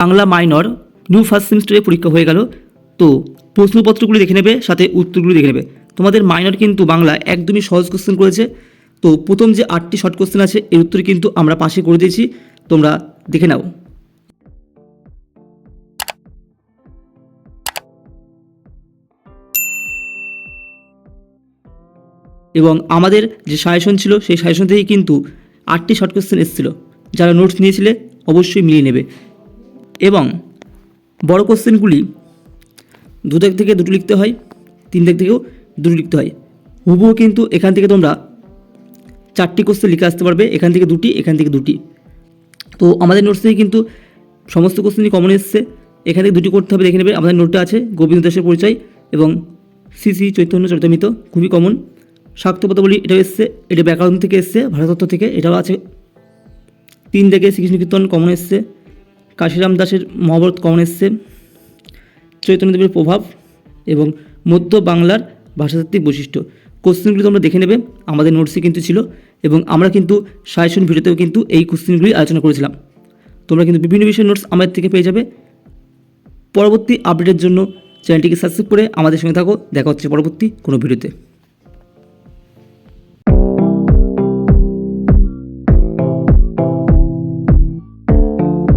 Bangla minor new first সেমিস্টারে পরীক্ষা হয়ে গেল। তো প্রশ্নপত্রগুলি দেখে নেবে, সাথে উত্তরগুলি দেখে নেবে। তোমাদের মাইনর কিন্তু বাংলা একদমই সহজ কোশ্চেন করেছে। তো প্রথম যে আটটি শর্ট কোশ্চেন আছে, এর উত্তর কিন্তু আমরা পাশে করে দিয়েছি। তোমরা দেখে নাও। এবং আমাদের যে সাজেশন ছিল, সেই সাজেশন থেকেই কিন্তু আটটি শর্ট কোশ্চেন এসেছিল। যারা নোটস নিয়েছিলে, অবশ্যই মিলিয়ে নেবে। বড় কোশ্চেনগুলি দু দিক থেকে দুটো লিখতে হয়, তিন দিক থেকেও দুটো লিখতে হয়। হুবহু কিন্তু এখান থেকে তোমরা চারটি কোশ্চেন লিখে আসতে পারবে, এখান থেকে দুটি, এখান থেকে দুটি। তো আমাদের নোটস থেকে কিন্তু সমস্ত কোশ্চেনই কমন এসছে। এখান থেকে দুটি করতে হবে, দেখে নেবে, আমাদের নোটটা আছে, গোবিন্দ দাসের পরিচয় এবং শ্রী শ্রী চৈতন্য চরিতামিত, খুবই কমন বলি এটাও এসছে, এটা ব্যাকরণ থেকে এসছে ভারতত্ব থেকে এটাও আছে। তিন থেকে শ্রীকৃষ্ণ কীর্তন কমন এসছে। কাশিরাম দাসের মহাভারত কমন এসছে চৈতন্যদেবের প্রভাব এবং মধ্য বাংলার ভাষাতাত্ত্বিক বৈশিষ্ট্য। কোশ্চেনগুলি তোমরা দেখে নেবে, আমাদের নোটসে কিন্তু ছিল এবং আমরা কিন্তু সাজেশন ভিডিওতেও কিন্তু এই কোশ্চেনগুলি আলোচনা করেছিলাম। তোমরা কিন্তু বিভিন্ন বিষয়ের নোটস আমাদের থেকে পেয়ে যাবে। পরবর্তী আপডেটের জন্য চ্যানেলটিকে সাবস্ক্রাইব করে আমাদের সঙ্গে থাকো। দেখা হচ্ছে পরবর্তী কোনো ভিডিওতে।